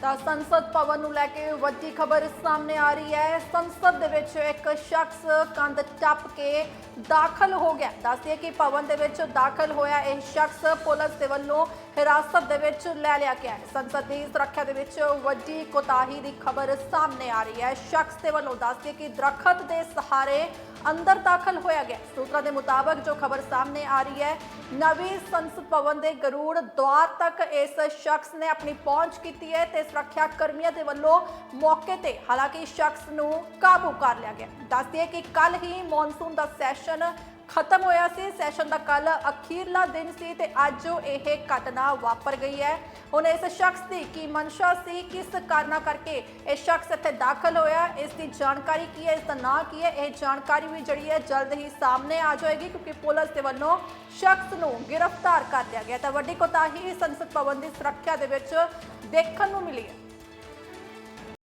ਤਾਂ ਸੰਸਦ ਭਵਨ ਨੂੰ ਲੈ ਕੇ ਵੱਡੀ ਖਬਰ ਸਾਹਮਣੇ ਆ ਰਹੀ ਹੈ। ਸੰਸਦ ਦੇ ਵਿੱਚ ਇੱਕ ਸ਼ਖਸ ਕੰਧ ਟੱਪ ਕੇ ਦਾਖਲ ਹੋ ਗਿਆ। ਦੱਸਦੇ ਕਿ ਭਵਨ ਦੇ ਵਿੱਚ ਦਾਖਲ ਹੋਇਆ ਇਹ ਸ਼ਖਸ ਪੁਲਿਸ ਦੇ ਵੱਲੋਂ ਹਿਰਾਸਤ ਦੇ ਵਿੱਚ ਲੈ ਲਿਆ ਗਿਆ ਸੰਸਦ ਦੀ ਸੁਰੱਖਿਆ ਦੇ ਵਿੱਚ ਵੱਡੀ ਕੋਤਾਹੀ ਦੀ ਖਬਰ ਸਾਹਮਣੇ ਆ ਰਹੀ ਹੈ। ਸ਼ਖਸ ਦੇ ਵੱਲੋਂ ਦੱਸਦੇ ਕਿ ਦਰਖਤ ਦੇ ਸਹਾਰੇ ਅੰਦਰ ਦਾਖਲ ਹੋਇਆ ਗਿਆ। ਸੂਤਰਾਂ ਦੇ ਮੁਤਾਬਕ ਜੋ ਖਬਰ ਸਾਹਮਣੇ ਆ ਰਹੀ ਹੈ, ਨਵੀਂ ਸੰਸਦ ਭਵਨ ਦੇ ਗਰੂੜ ਦੁਆਰ ਤੱਕ ਇਸ ਸ਼ਖਸ ਨੇ ਆਪਣੀ ਪਹੁੰਚ ਕੀਤੀ ਹੈ ਤੇ ਸੁਰੱਖਿਆ ਕਰਮੀਆਂ ਦੇ ਵੱਲੋਂ ਮੌਕੇ ਤੇ, ਹਾਲਾਂਕਿ ਸ਼ਖਸ ਨੂੰ ਕਾਬੂ ਕਰ ਲਿਆ ਗਿਆ। ਦੱਸਦੀ ਕਿ ਕੱਲ ਹੀ ਮੌਨਸੂਨ ਦਾ ਸੈਸ਼ਨ ਖਤਮ ਹੋਇਆ ਸੀ। ਸੈਸ਼ਨ ਦਾ ਕੱਲ ਅਖੀਰਲਾ ਦਿਨ ਸੀ ਤੇ ਅੱਜ ਇਹ ਘਟਨਾ ਵਾਪਰ ਗਈ ਹੈ। ਹੁਣ ਇਸ ਸ਼ਖਸ ਦੀ ਕੀ ਮਨਸ਼ਾ ਸੀ, ਕਿਸ ਕਾਰਨਾ ਕਰਕੇ ਇਹ ਸ਼ਖਸ ਇੱਥੇ ਦਾਖਲ ਹੋਇਆ, ਇਸ ਦੀ ਜਾਣਕਾਰੀ ਕੀ ਹੈ, ਇਸ ਦਾ ਨਾਂ ਕੀ ਹੈ, ਇਹ ਜਾਣਕਾਰੀ ਵੀ ਜਿਹੜੀ ਹੈ ਜਲਦ ਹੀ ਸਾਹਮਣੇ ਆ ਜਾਏਗੀ ਕਿਉਂਕਿ ਪੁਲਿਸ ਦੇ ਵੱਲੋਂ ਸ਼ਖਸ ਨੂੰ ਗ੍ਰਿਫਤਾਰ ਕਰ ਲਿਆ ਗਿਆ। ਤਾਂ ਵੱਡੀ ਕੋਤਾਹੀ ਸੰਸਦ ਭਵਨ ਦੀ ਸੁਰੱਖਿਆ ਦੇ ਵਿੱਚ ਦੇਖਣ ਨੂੰ ਮਿਲੀ ਹੈ।